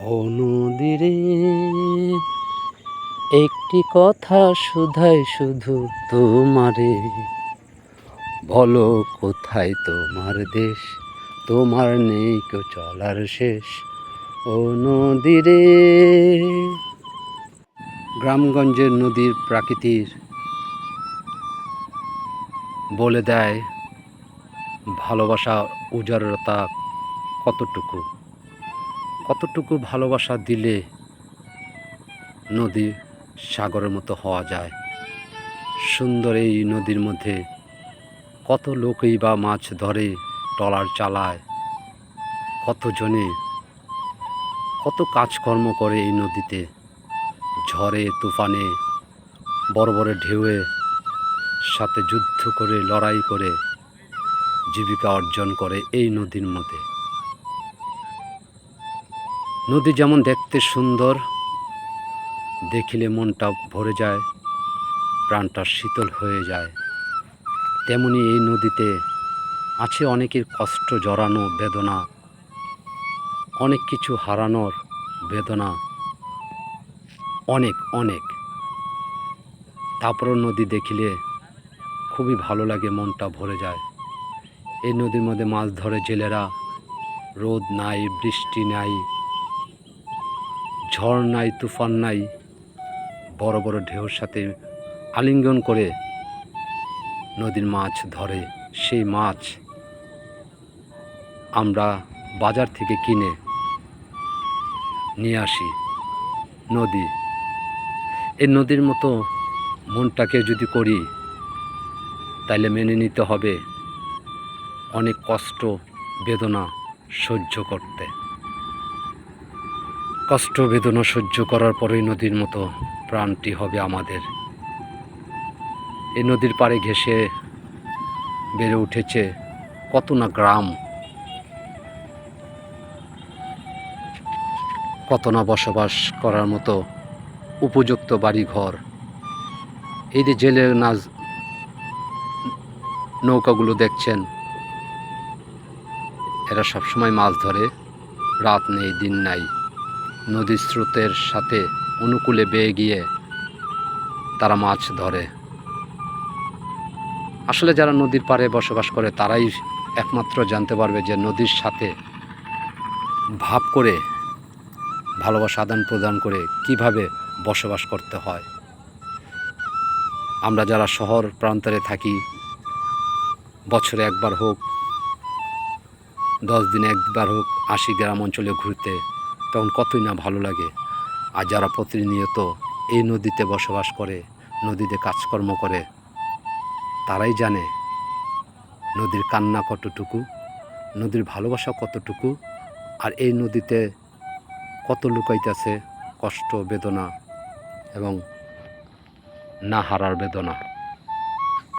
ও নদীরে একটি কথা শুধাই শুধু তোমারে। বলো কোথায় তোমার দেশ? তোমার নেই কেউ চলার শেষ। ও নদীরে গ্রামগঞ্জের নদীর প্রাকৃতির বলে দেয়, ভালোবাসা উজারতা কতটুকু? কতটুকু ভালোবাসা দিলে নদী সাগরের মতো হওয়া যায়? সুন্দর এই নদীর মধ্যে কত লোকই বা মাছ ধরে ট্রলার চালায়? কতজনে কত কাজকর্ম করে এই নদীতে? ঝড়ে, তুফানে বড় বড় ঢেউয়ে, সাথে যুদ্ধ করে, লড়াই করে, জীবিকা অর্জন করে এই নদীর মধ্যে। নদী যেমন দেখতে সুন্দর, দেখিলে মনটা ভরে যায়, প্রাণটা শীতল হয়ে যায়। তেমনি এই নদীতে আছে অনেকের কষ্ট, জড়ানো বেদনা, অনেক কিছু হারানোর বেদনা, অনেক অনেক। তারপরও নদী দেখিলে খুবই ভালো লাগে, মনটা ভরে যায়। এই নদীর মধ্যে মাছ ধরে জেলেরা, রোদ নাই, বৃষ্টি নাই ঝড় নাই, তুফান নাই, বড় বড় ঢেউর সাথে আলিঙ্গন করে নদীর মাছ ধরে, সেই মাছ আমরা বাজার থেকে কিনে নিয়ে আসি নদী। এই নদীর মতো মনটাকে যদি করি, তাইলে মেনে নিতে হবে অনেক কষ্ট, বেদনা সহ্য করতে। কষ্ট বেদনা সহ্য করার পরেই নদীর মতো প্রাণটি হবে আমাদের। এই নদীর পাড়ে ঘেঁষে বেড়ে উঠেছে কত না গ্রাম। কত না বসবাস করার মতো উপযুক্ত বাড়িঘর। এই যে জেলে নাচ নৌকাগুলো দেখছেন, এরা সবসময় মাছ ধরে, রাত নেই, দিন নাই। নদীর স্রোতের সাথে অনুকূলে বেয়ে গিয়ে তারা মাছ ধরে। আসলে যারা নদীর পাড়ে বসবাস করে, তারাই একমাত্র জানতে পারবে যে নদীর সাথে ভাব করে, ভালোবাসা আদান প্রদান করে কীভাবে বসবাস করতে হয়। আমরা যারা শহর প্রান্তরে থাকি, বছরে একবার হোক, দশ দিনে একবার হোক, আশি গ্রাম অঞ্চলে ঘুরতে তখন কতই না ভালো লাগে। আর যারা প্রতিনিয়ত এই নদীতে বসবাস করে, নদীতে কাজকর্ম করে, তারাই জানে নদীর কান্না কতটুকু, নদীর ভালোবাসা কতটুকু, আর এই নদীতে কত লুকাইতেছে কষ্ট, বেদনা এবং না হারার বেদনা।